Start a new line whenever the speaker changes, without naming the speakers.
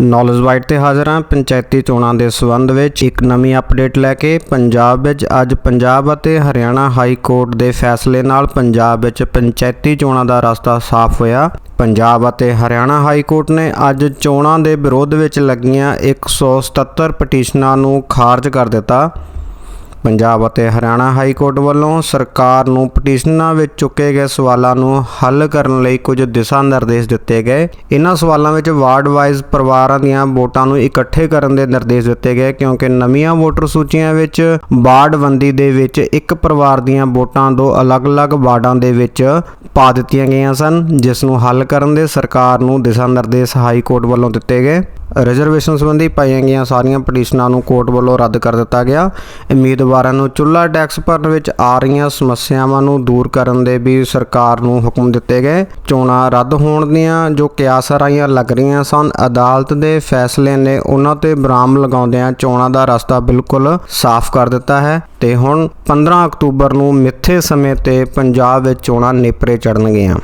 Knowledge bite ਤੇ ਹਾਜ਼ਰ ਹਾਂ। ਪੰਚਾਇਤੀ ਚੋਣਾਂ ਦੇ ਸਬੰਧ ਵਿੱਚ ਇੱਕ ਨਵੀਂ ਅਪਡੇਟ ਲੈ ਕੇ ਪੰਜਾਬ ਵਿੱਚ ਅੱਜ ਪੰਜਾਬ ਅਤੇ ਹਰਿਆਣਾ ਹਾਈ ਕੋਰਟ ਦੇ ਫੈਸਲੇ ਨਾਲ ਪੰਜਾਬ ਵਿੱਚ ਪੰਚਾਇਤੀ ਚੋਣਾਂ ਦਾ ਰਸਤਾ ਸਾਫ਼ ਹੋਇਆ। ਪੰਜਾਬ ਅਤੇ ਹਰਿਆਣਾ ਹਾਈ ਕੋਰਟ ਨੇ ਅੱਜ ਚੋਣਾਂ ਦੇ ਵਿਰੋਧ ਵਿੱਚ ਲੱਗੀਆਂ 177 ਪਟੀਸ਼ਨਾਂ ਨੂੰ ਖਾਰਜ ਕਰ ਦਿੱਤਾ। ਪੰਜਾਬ ਅਤੇ ਹਰਿਆਣਾ ਹਾਈ ਕੋਰਟ ਵੱਲੋਂ ਸਰਕਾਰ ਨੂੰ ਪਟੀਸ਼ਨਾਂ ਵਿੱਚ ਚੁੱਕੇ ਗਏ ਸਵਾਲਾਂ ਨੂੰ ਹੱਲ ਕਰਨ ਲਈ ਕੁਝ ਦਿਸ਼ਾ ਨਿਰਦੇਸ਼ ਦਿੱਤੇ ਗਏ। ਇਹਨਾਂ ਸਵਾਲਾਂ ਵਿੱਚ ਵਾਰਡ ਵਾਈਜ਼ ਪਰਿਵਾਰਾਂ ਦੀਆਂ ਵੋਟਾਂ ਨੂੰ ਇਕੱਠੇ ਕਰਨ ਦੇ ਨਿਰਦੇਸ਼ ਦਿੱਤੇ ਗਏ, ਕਿਉਂਕਿ ਨਵੀਆਂ ਵੋਟਰ ਸੂਚੀਆਂ ਵਿੱਚ ਵਾਰਡਬੰਦੀ ਦੇ ਵਿੱਚ ਇੱਕ ਪਰਿਵਾਰ ਦੀਆਂ ਵੋਟਾਂ ਦੋ ਅਲੱਗ-ਅਲੱਗ ਵਾਰਡਾਂ ਦੇ ਵਿੱਚ ਪਾ ਦਿੱਤੀਆਂ ਗਈਆਂ ਸਨ, ਜਿਸ ਨੂੰ ਹੱਲ ਕਰਨ ਦੇ ਸਰਕਾਰ ਨੂੰ ਦਿਸ਼ਾ ਨਿਰਦੇਸ਼ ਹਾਈ ਕੋਰਟ ਵੱਲੋਂ ਦਿੱਤੇ ਗਏ। ਰਿਜ਼ਰਵੇਸ਼ਨ ਸੰਬੰਧੀ ਪਾਈਆਂ ਗਈਆਂ ਸਾਰੀਆਂ ਪਟੀਸ਼ਨਾਂ ਨੂੰ ਕੋਰਟ ਵੱਲੋਂ ਰੱਦ ਕਰ ਦਿੱਤਾ ਗਿਆ। ਉਮੀਦਵਾਰਾਂ ਨੂੰ ਚੁੱਲ੍ਹਾ ਟੈਕਸ ਭਰਨ ਵਿੱਚ ਆ ਰਹੀਆਂ ਸਮੱਸਿਆਵਾਂ ਨੂੰ ਦੂਰ ਕਰਨ ਦੇ ਵੀ ਸਰਕਾਰ ਨੂੰ ਹੁਕਮ ਦਿੱਤੇ ਗਏ। ਚੋਣਾਂ ਰੱਦ ਹੋਣ ਦੀਆਂ ਜੋ ਕਿਆਸਰਾਈਆਂ ਲੱਗ ਰਹੀਆਂ ਸਨ, ਅਦਾਲਤ ਦੇ ਫੈਸਲੇ ਨੇ ਉਹਨਾਂ ਤੇ ਬਰਾਮ ਲਗਾਉਂਦਿਆਂ ਚੋਣਾਂ ਦਾ ਰਸਤਾ ਬਿਲਕੁਲ ਸਾਫ਼ ਕਰ ਦਿੱਤਾ ਹੈ ਤੇ ਹੁਣ 15 ਅਕਤੂਬਰ ਨੂੰ ਮਿੱਥੇ ਸਮੇਂ ਤੇ ਪੰਜਾਬ ਵਿੱਚ ਚੋਣਾਂ ਨੇਪਰੇ ਚੜਨਗੀਆਂ